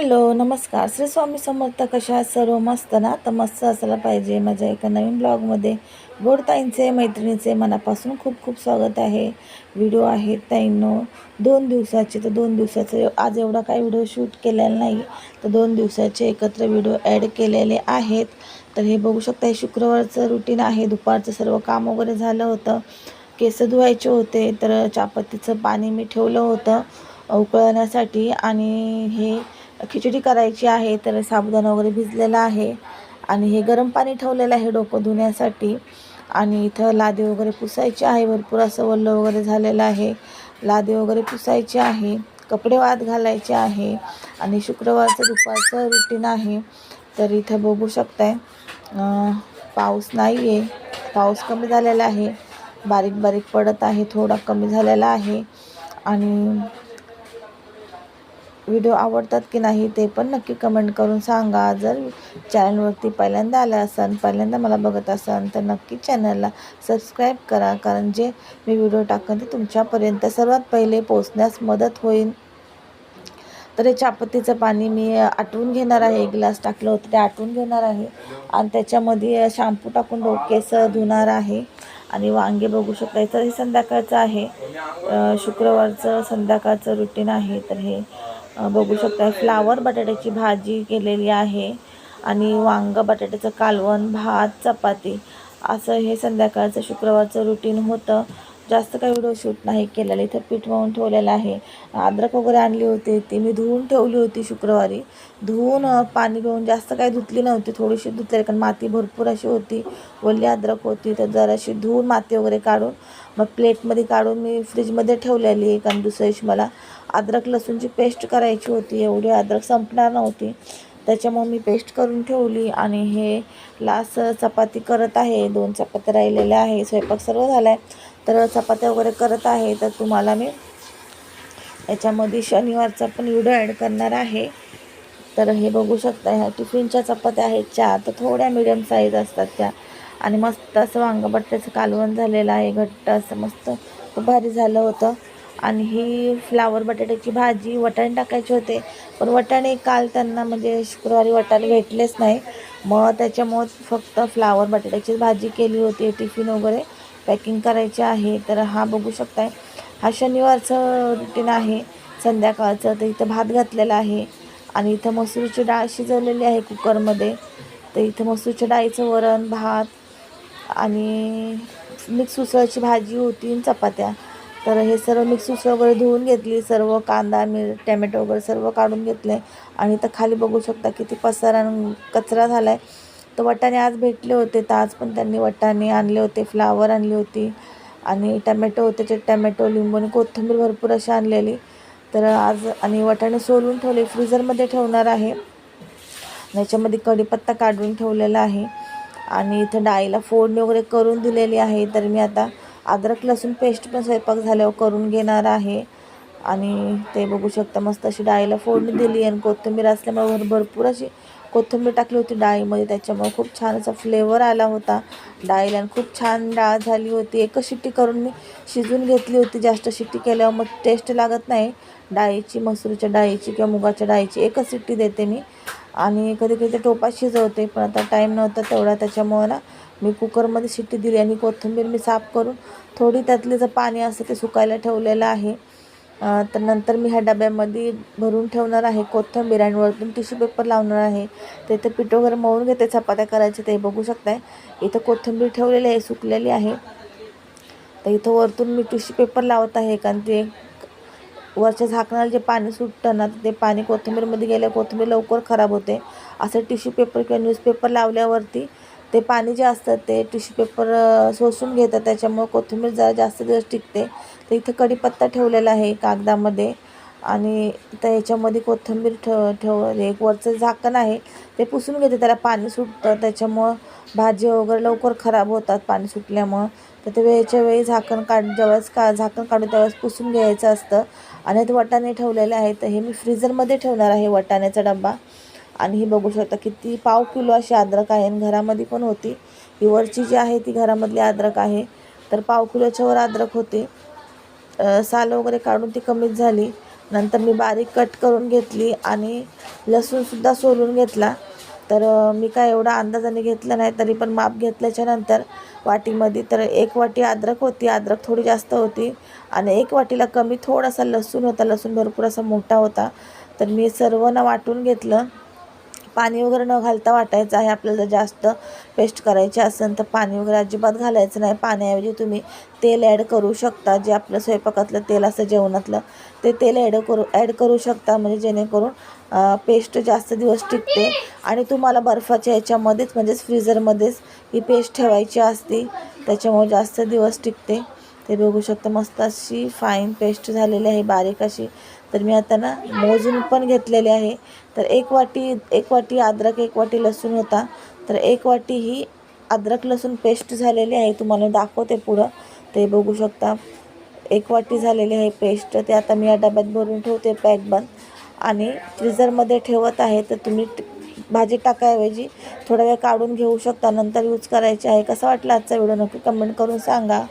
Hello नमस्कार. श्री स्वामी समर्थ कशा सर्व मस्त ना? तर मस्त असायला पाहिजे. माझ्या एका नवीन ब्लॉगमध्ये गोडताईंचे मैत्रिणीचे मनापासून खूप खूप स्वागत आहे. व्हिडिओ आहेत ताईंनो. दोन दिवसाचे तर दोन दिवसाचे आज एवढा काही व्हिडिओ शूट केलेला नाही. तर दोन दिवसाचे एकत्र व्हिडिओ ॲड केलेले आहेत. तर हे बघू शकता हे शुक्रवारचं रुटीन आहे. दुपारचं सर्व काम वगैरे झालं होतं. केस धुवायचे होते तर चापत्तीचं पाणी मी ठेवलं होतं उकळण्यासाठी. आणि हे खिचडी करायची आहे तर साबुदाणा वगैरे भिजलेला आहे. आणि हे गरम पाणी ठेवलेलं आहे डोकं धुण्यासाठी. आणि इथं लादी वगैरे पुसायची आहे भरपूर असं वल्ल वगैरे झालेलं आहे. लादी वगैरे पुसायची आहे कपडे वाद घालायचे आहे. आणि शुक्रवारचं दुपारचं रुटीन आहे. तर इथं बघू शकताय पाऊस नाही आहे पाऊस कमी झालेला आहे. बारीक बारीक पडत आहे थोडा कमी झालेला आहे. आणि व्हिडिओ आवडतात की नाही ते पण नक्की कमेंट करून सांगा. जर चॅनलवरती पहिल्यांदा आला असाल पहिल्यांदा मला बघत असाल तर नक्की चॅनलला सबस्क्राईब करा. कारण जे मी व्हिडिओ टाकेन ते तुमच्यापर्यंत सर्वात पहिले पोचण्यास मदत होईल तर हे चापत्तीचं पाणी मी आटवून घेणार आहे. एक ग्लास टाकलं होतं ते आटवून घेणार आहे. आणि त्याच्यामध्ये शॅम्पू टाकून डोकेस धुणार आहे. आणि वांगे बघू शकता तर हे संध्याकाळचं आहे. शुक्रवारचं संध्याकाळचं रुटीन आहे. तर हे बघू शकता. फ्लावर बटाट्याची भाजी केलेली आहे आणि वांग बटाट्याचं कालवण भात चपाती. असं हे संध्याकाळचं शुक्रवारचं रुटीन होतं. जास्त काही व्हिडिओ शूट नाही केलेला. इथं पीठ मळून ठेवलेलं आहे. अद्रक वगैरे आणली होती. ती मी धुवून ठेवली होती शुक्रवारी. धुवून पाणी पिऊन जास्त काही धुतली नव्हती. थोडीशी धुतली कारण माती भरपूर अशी होती. ओली अद्रक होती. तर जराशी धुवून माती वगैरे काढून मग प्लेटमध्ये काढून मी फ्रीजमध्ये ठेवलेली एक आणि दुसऱ्या दिवशी मला अद्रक लसूणची पेस्ट करायची होती. एवढी अद्रक संपणार नव्हती. त्याच्यामुळे मी पेस्ट करून ठेवली आणि हे लास चपाती करत आहे. दोन चपात्या राहिलेल्या आहे. स्वयंपाक सर्व झाला आहे तर चपात्या वगैरे करत आहे तर तुम्हाला मी याच्यामध्ये शनिवारचा पण व्हिडिओ ॲड करणार आहे. तर हे बघू शकता ह्या टिफिनच्या चपात्या आहेत चार तर थोड्या मिडियम साईज असतात त्या. आणि मस्त असं वांगबट्ट्याचं कालवण झालेलं आहे घट्ट असं मस्त खूप भारी झालं होतं. आणि ही फ्लावर बटाट्याची भाजी वटाणे टाकायचे होते. पण वटाणे काल त्यांना म्हणजे शुक्रवारी वटाणे भेटलेच नाही. मग त्याच्यामुळं फक्त फ्लावर बटाट्याची भाजी केली होती टिफिन वगैरे. पॅकिंग करायची आहे तर हा बघू शकताय. हा शनिवारचं रुटीन आहे. संध्याकाळचं तर इथं भात घातलेला आहे. आणि इथं मसूरची डाळ शिजवलेली आहे कुकरमध्ये. तर इथं मसूरच्या डाळीचं वरण भात आणि मिक्स उसळची भाजी होती चपात्या. तर हे सर्व मिक्स उसळ वगैरे धुवून घेतली. सर्व कांदा मिर टॅमॅटो वगैरे सर्व काढून घेतले आणि इथं खाली बघू शकता किती पसारा कचरा झाला आहे तर वटाणे आज भेटले होते तर आज पण त्यांनी वटाणे आणले होते फ्लावर आणली होती आणि टमॅटो होते ते टमॅटो लिंबू आणि कोथिंबीर भरपूर अशी आणलेली. तर आज आणि वटाणे सोलून ठेवले फ्रीझरमध्ये ठेवणार आहे. याच्यामध्ये कढीपत्ता काढून ठेवलेला आहे. आणि इथं डाळीला फोडणी वगैरे करून दिलेली आहे. तर मी आता अद्रक लसूण पेस्ट पण स्वयंपाक झाल्यावर करून घेणार आहे. आणि ते बघू शकता मस्त अशी डाळीला फोडणी दिली आणि कोथिंबीर असल्यामुळे भर भरपूर अशी कोथिंबीर टाकली होती डाळीमध्ये त्याच्यामुळे खूप छान असा फ्लेवर आला होता डाळीला आणि खूप छान डाळ झाली होती. एकच शिट्टी करून मी शिजून घेतली होती जास्त शिट्टी केल्यावर मग टेस्ट लागत नाही. डाळीची मसूरच्या डाळीची किंवा मुगाच्या डाळीची एकच शिट्टी देते मी. आणि कधी कधी ते टोपात शिजवते पण आता टाईम नव्हता तेवढा त्याच्यामुळे ना मी कुकरमध्ये शिट्टी दिली आणि कोथिंबीर मी साफ करून थोडी त्यातलं जर पाणी असतं ते सुकायला ठेवलेलं आहे. तर नंतर मी ह्या डब्यामध्ये भरून ठेवणार आहे कोथिंबीर आणि वरतून टिश्यू पेपर लावणार आहे. तर इथं पीठ वगैरे मळून घेते चपात्या करायचे ते बघू शकताय. इथं कोथिंबीर ठेवलेली आहे सुकलेली आहे. तर इथं वरतून मी टिश्यू पेपर लावत आहे कारण ते वरच्या झाकणाला जे पाणी सुटतं ना ते पाणी कोथिंबीरमध्ये गेल्या कोथिंबीर लवकर खराब होते. असं टिश्यू पेपर किंवा न्यूजपेपर लावल्यावरती ते पाणी जे असतं ते टिश्यू पेपर सोसून शोषून त्याच्यामुळं कोथिंबीर जरा जास्त दिवस टिकते. तर इथं कढीपत्ता ठेवलेला आहे कागदामध्ये. आणि त्या याच्यामध्ये कोथिंबीर ठेव ठेव म्हणजे एक वरचं झाकण आहे. ते पुसून घेते. त्याला पाणी सुटतं. त्याच्यामुळं भाजी वगैरे लवकर खराब होतात पाणी सुटल्यामुळं. तर ते वेळेच्या वेळी झाकण काढ ज्यावेळेस का झाकण काढून त्यावेळेस पुसून घ्यायचं असतं. आणि ते वाटाणे ठेवलेले आहेत. तर हे मी फ्रीजरमध्ये ठेवणार आहे वाटाण्याचा डब्बा. आणि हे बघू शकता किती पाव किलो अशी अद्रक आहे. आणि घरामध्ये पण होती. ही वरची जी आहे ती घरामधली अद्रक आहे. तर पाव किलोच्या वर अद्रक होते. साल वगैरे काढून ती कमीच झाली. नंतर मी बारीक कट करून घेतली आणि लसूणसुद्धा सोलून घेतला. तर मी काय एवढा अंदाजाने घेतलं नाही तरी पण माप घेतल्याच्या नंतर वाटीमध्ये तर एक वाटी अद्रक होती. अद्रक थोडी जास्त होती. आणि एक वाटीला कमी थोडासा लसूण होता. लसूण भरपूर असा मोठा होता. तर मी सर्व ना वाटून घेतलं. पाणी वगैरे न घालता वाटायचं आहे आपल्याला जास्त पेस्ट करायची असेल तर पाणी वगैरे अजिबात घालायचं नाही. पाण्याऐवजी तुम्ही तेल ॲड करू शकता जे आपलं स्वयंपाकातलं तेल असं जेवणातलं ते तेल ॲड करू ॲड करू शकता. म्हणजे जेणेकरून पेस्ट जास्त दिवस टिकते आणि तुम्हाला बर्फाच्या याच्यामध्येच म्हणजेच फ्रीझरमध्येच ही पेस्ट ठेवायची असते त्याच्यामुळे जास्त दिवस टिकते. ते बघू शकता मस्त अशी फाईन पेस्ट झालेली आहे बारीक अशी. तर मी आता ना मोजून पण घेतलेले आहे. तर एक वाटी एक वाटी अद्रक एक वाटी लसूण होता. तर एक वाटी ही अद्रक लसूण पेस्ट झालेली आहे. तुम्हाला दाखवते पुढं. ते बघू शकता. एक वाटी झालेली आहे पेस्ट ते आता मी या डब्यात भरून ठेवते पॅक बंद. आणि फ्रीजरमध्ये ठेवत आहे. तर तुम्ही भाजी टाकायऐवजी थोडा वेळ काढून घेऊ शकता. नंतर यूज करायची आहे. कसा वाटला आजचा व्हिडिओ नक्की कमेंट करून सांगा.